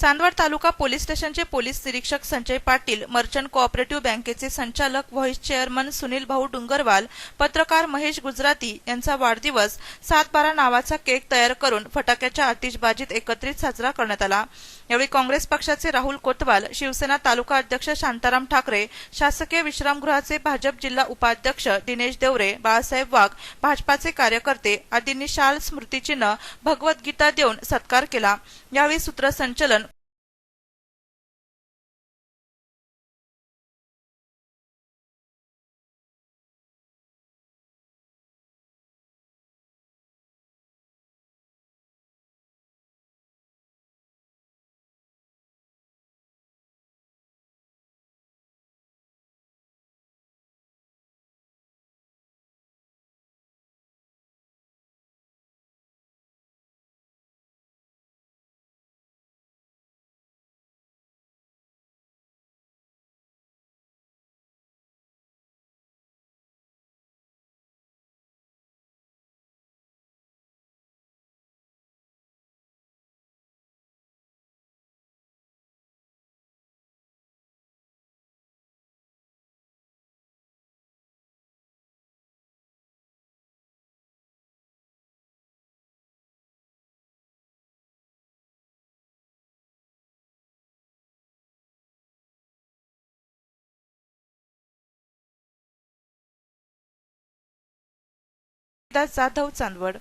चांदवड तालुका police स्टेशनचे police निरीक्षक Sanjay Patil merchant cooperative बँकेचे संचालक व्हाईस चेअरमन सुनील भाऊ डुंगरवाल पत्रकार महेश गुजराती यांचा वाढदिवस सात बारा नावाचा केक तयार करून फटाक्याच्या आतिषबाजीत एकत्रित साजरा करण्यात आला. यावेळी काँग्रेस पक्षाचे राहुल कोतवाल शिवसेना तालुका अध्यक्ष शांताराम ठाकरे शासकीय विश्रामगृहाचे भाजप जिल्हा उपाध्यक्ष दिनेश देवरे बाळासाहेब वाघ भाजपाचे कार्यकर्ते आदींनी शाल स्मृतिचिन्ह भगवद्गीता देऊन सत्कार केला. यावेळी सूत्रसंचलन जाधव चांदवड